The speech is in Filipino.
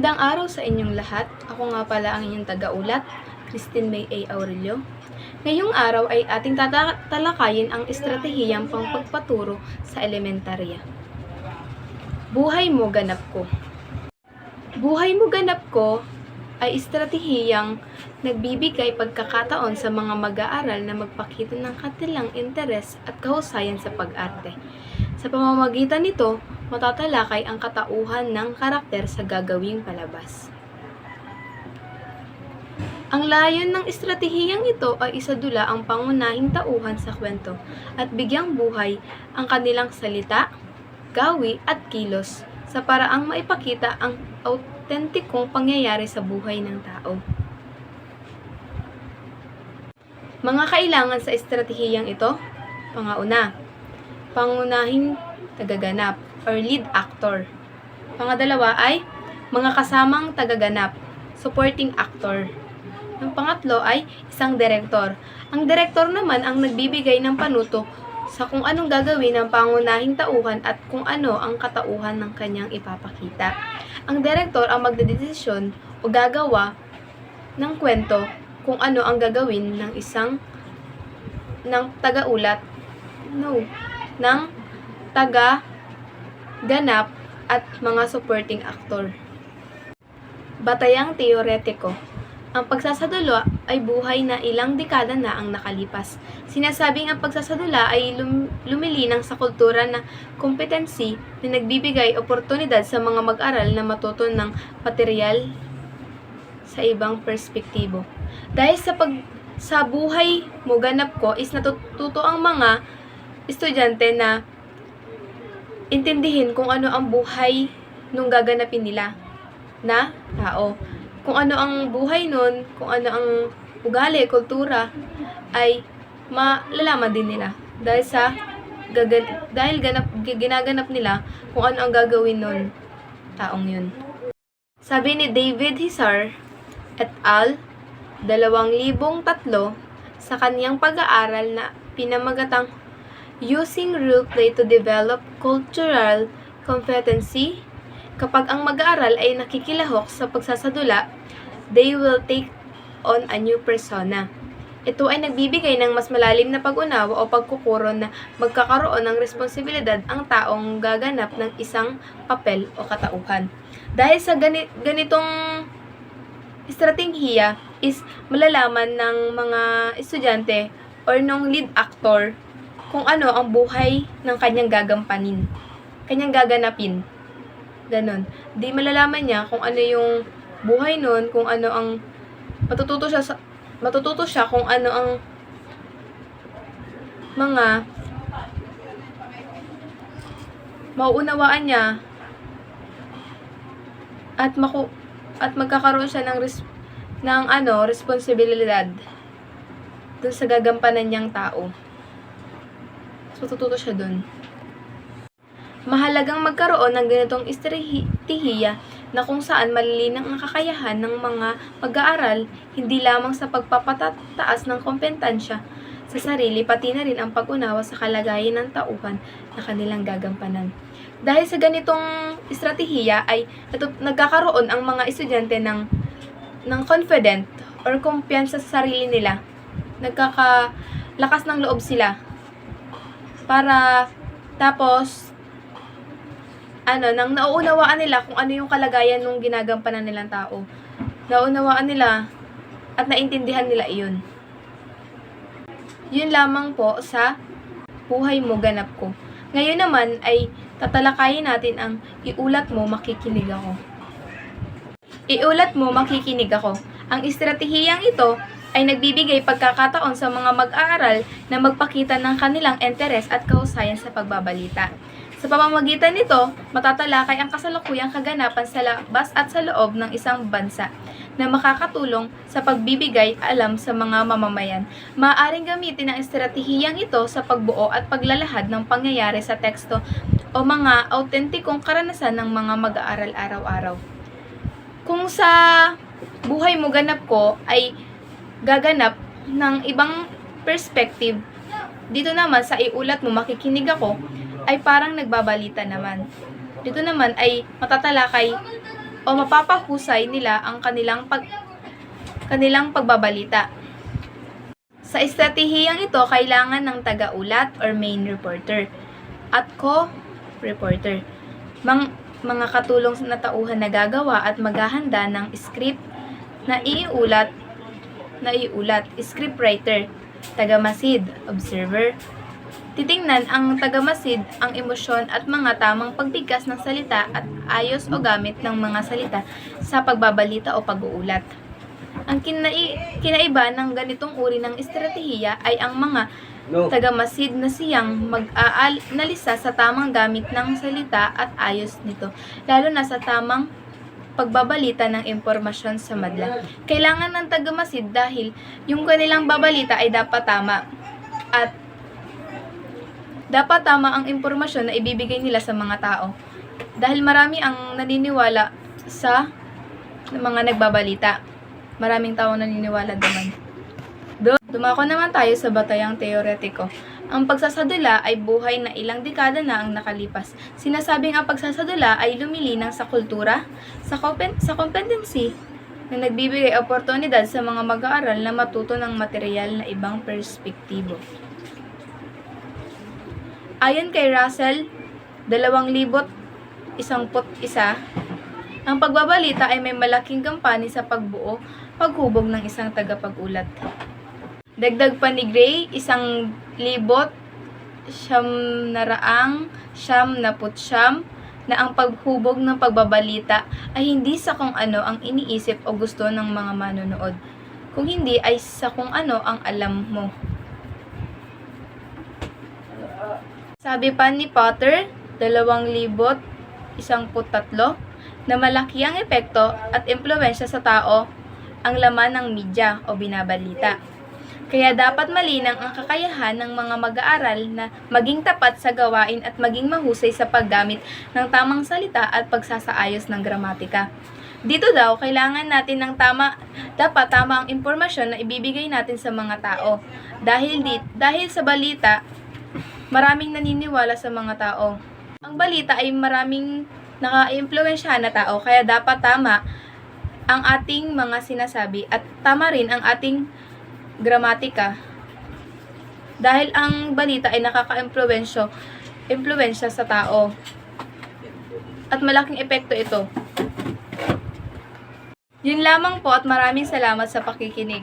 Magandang araw sa inyong lahat. Ako nga pala ang inyong taga-ulat, Christine May A. Aurelio. Ngayong araw ay ating tatalakayin ang estratehiyang pangpagpaturo sa elementarya. Buhay mo ganap ko. Buhay mo ganap ko ay estratehiyang nagbibigay pagkakataon sa mga mag-aaral na magpakita ng kanilang interes at kahusayan sa pag-arte. Sa pamamagitan nito, matatalakay ang katauhan ng karakter sa gagawing palabas. Ang layon ng estratehiyang ito ay isadula ang pangunahing tauhan sa kwento at bigyang buhay ang kanilang salita, gawi at kilos sa paraang maipakita ang autentikong pangyayari sa buhay ng tao. Mga kailangan sa estratehiyang ito, pangauna, pangunahing tagaganap or lead actor. Pangadalawa ay mga kasamang tagaganap, supporting actor. Ang pangatlo ay isang direktor. Ang direktor naman ang nagbibigay ng panuto sa kung anong gagawin ng pangunahing tauhan at kung ano ang katauhan ng kanyang ipapakita. Ang direktor ang magdedesisyon o gagawa ng kwento kung ano ang gagawin ng isang ng tagaulat no ng taga ganap at mga supporting actor. Batayang teoretiko ang pagsasadula ay buhay na ilang dekada na ang nakalipas. Sinasabing ang pagsasadula ay lum- lumilinang sa kultura na kompetensi na nagbibigay oportunidad sa mga mag-aral na matuto ng material sa ibang perspektibo. Dahil sa pag sa buhay mo ganap ko is natututo ang mga estudyante na intindihin kung ano ang buhay nung gaganapin nila na tao kung ano ang buhay nun, kung ano ang ugali, kultura, ay malalaman din nila. Dahil sa gagan dahil ganap, ginaganap nila kung ano ang gagawin nun taong yun. Sabi ni David Hisar et al. 2003 sa kaniyang pag-aaral na pinamagatang Using Role Play to Develop Cultural Competency Kapag ang mag-aaral ay nakikilahok sa pagsasadula, they will take on a new persona. Ito ay nagbibigay ng mas malalim na pag-unawa o pagkukuro na magkakaroon ng responsibilidad ang taong gaganap ng isang papel o katauhan. Dahil sa gani- ganitong estratehiya is malalaman ng mga estudyante or ng lead actor kung ano ang buhay ng kanyang gagampanin, kanyang gaganapin. Ganon. Di malalaman niya kung ano yung buhay nun, kung ano ang matututo siya sa, matututo siya kung ano ang mga mauunawaan niya at maku at magkakaroon siya ng res, ng ano, responsibilidad dun sa gagampanan niyang tao. So, tututo siya dun. Mahalagang magkaroon ng ganitong estratehiya na kung saan malilinang ang kakayahan ng mga mag-aaral hindi lamang sa pagpapataas ng kompetensya sa sarili pati na rin ang pag-unawa sa kalagayan ng tauhan na kanilang gagampanan. Dahil sa ganitong estratehiya ay nagkakaroon ang mga estudyante ng ng confident or kumpiyansa sa sarili nila. Nagkakalakas ng loob sila para tapos ano, nang nauunawaan nila kung ano yung kalagayan ng ginagampanan nilang tao. Nauunawaan nila at naintindihan nila iyon. Yun lamang po sa buhay mo ganap ko. Ngayon naman ay tatalakayin natin ang iulat mo, makikinig ako. Iulat mo, makikinig ako. Ang estratehiyang ito ay nagbibigay pagkakataon sa mga mag-aaral na magpakita ng kanilang interes at kahusayan sa pagbabalita. Sa pamamagitan nito, matatalakay ang kasalukuyang kaganapan sa labas at sa loob ng isang bansa na makakatulong sa pagbibigay alam sa mga mamamayan. Maaaring gamitin ang estratehiyang ito sa pagbuo at paglalahad ng pangyayari sa teksto o mga autentikong karanasan ng mga mag-aaral araw-araw. Kung sa buhay mo ganap ko ay gaganap ng ibang perspective, dito naman sa iulat mo makikinig ako, ay parang nagbabalita naman. Dito naman ay matatalakay o mapapahusay nila ang kanilang pag kanilang pagbabalita. Sa estratehiyang ito, kailangan ng taga-ulat or main reporter at co-reporter. Mang, mga katulong na tauhan na gagawa at maghahanda ng script na iulat na iulat, scriptwriter, tagamasid, observer. Titingnan ang tagamasid ang emosyon at mga tamang pagbigkas ng salita at ayos o gamit ng mga salita sa pagbabalita o pag-uulat. Ang kinai kinaiba ng ganitong uri ng estratehiya ay ang mga No. tagamasid na siyang mag-aanalisa sa tamang gamit ng salita at ayos nito, lalo na sa tamang pagbabalita ng impormasyon sa madla. Kailangan ng tagamasid dahil yung kanilang babalita ay dapat tama at dapat tama ang impormasyon na ibibigay nila sa mga tao. Dahil marami ang naniniwala sa mga nagbabalita. Maraming tao naniniwala naman. Dumako naman tayo sa batayang teoretiko. Ang pagsasadula ay buhay na ilang dekada na ang nakalipas. Sinasabing ang pagsasadula ay lumilinang sa kultura, sa, kompen- sa competency, na nagbibigay oportunidad sa mga mag-aaral na matuto ng material na ibang perspektibo. Ayon kay Russell, 2,011, ang pagbabalita ay may malaking kampanya sa pagbuo, paghubog ng isang tagapag-ulat. Dagdag pa ni Gray, isang libot, siyam na raang, siyam na putsyam, na ang paghubog ng pagbabalita ay hindi sa kung ano ang iniisip o gusto ng mga manonood, kung hindi ay sa kung ano ang alam mo. Sabi pa ni Potter, dalawang libot, isang putatlo, na malaki ang epekto at impluensya sa tao ang laman ng media o binabalita. Kaya dapat malinang ang kakayahan ng mga mag-aaral na maging tapat sa gawain at maging mahusay sa paggamit ng tamang salita at pagsasaayos ng gramatika. Dito daw, kailangan natin ng tama, dapat tama ang impormasyon na ibibigay natin sa mga tao. Dahil, di, dahil sa balita, maraming naniniwala sa mga tao. Ang balita ay maraming naka-impluensyahan na tao, kaya dapat tama ang ating mga sinasabi at tama rin ang ating gramatika. Dahil ang balita ay nakaka-impluensyo impluensya sa tao. At malaking epekto ito. Yun lamang po at maraming salamat sa pakikinig.